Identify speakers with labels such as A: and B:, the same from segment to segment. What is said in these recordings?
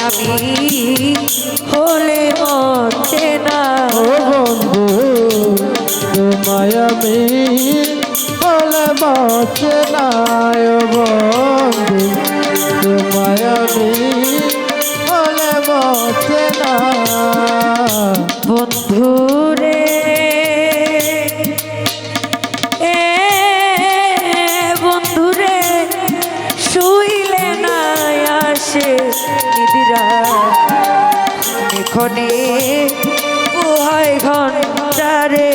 A: আমি হলে মরছে না।
B: ও বন্ধু তোমায় আমি হলে মরছে না ও
A: এখনে উহায় ঘন্টারে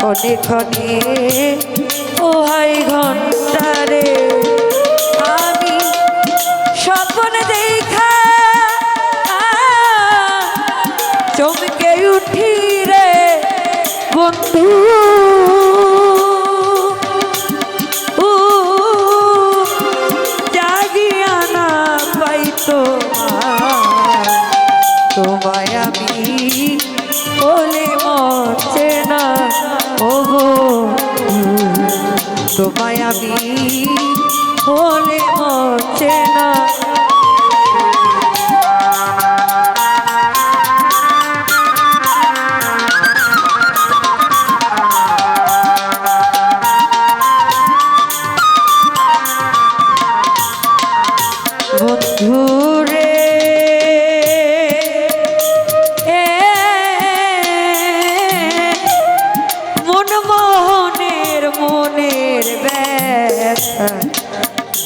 A: ক্ষণে ক্ষণে ওহাই ঘন্টারে আমি স্বপ্ন দেখা চমকে উঠি রে বন্ধু। জাগিয়া না পাই তোমায় আমি বলে মরছে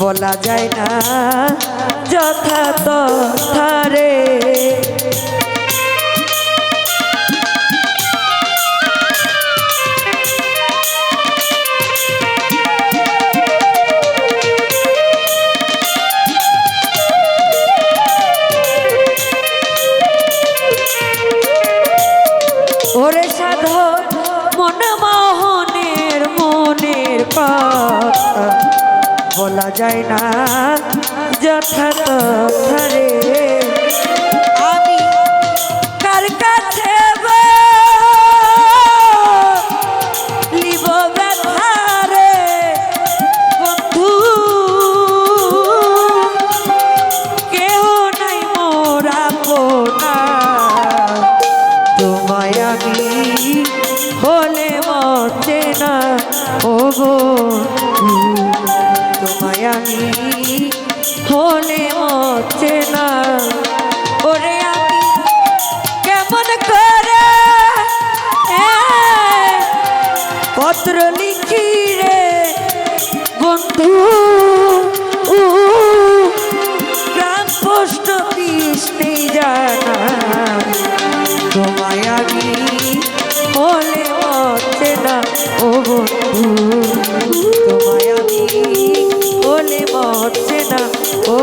A: বলা যায় না। যথা তথারে ওরে বলা যায় না। যথা তথারে পত্র লিখি রে। বন্ধু গ্রাম পোস্ট অফিস নেই জানা তোমায় আমি হলে মরছে না, ও বন্ধু, তোমায় আমি হলে মরছে না, ও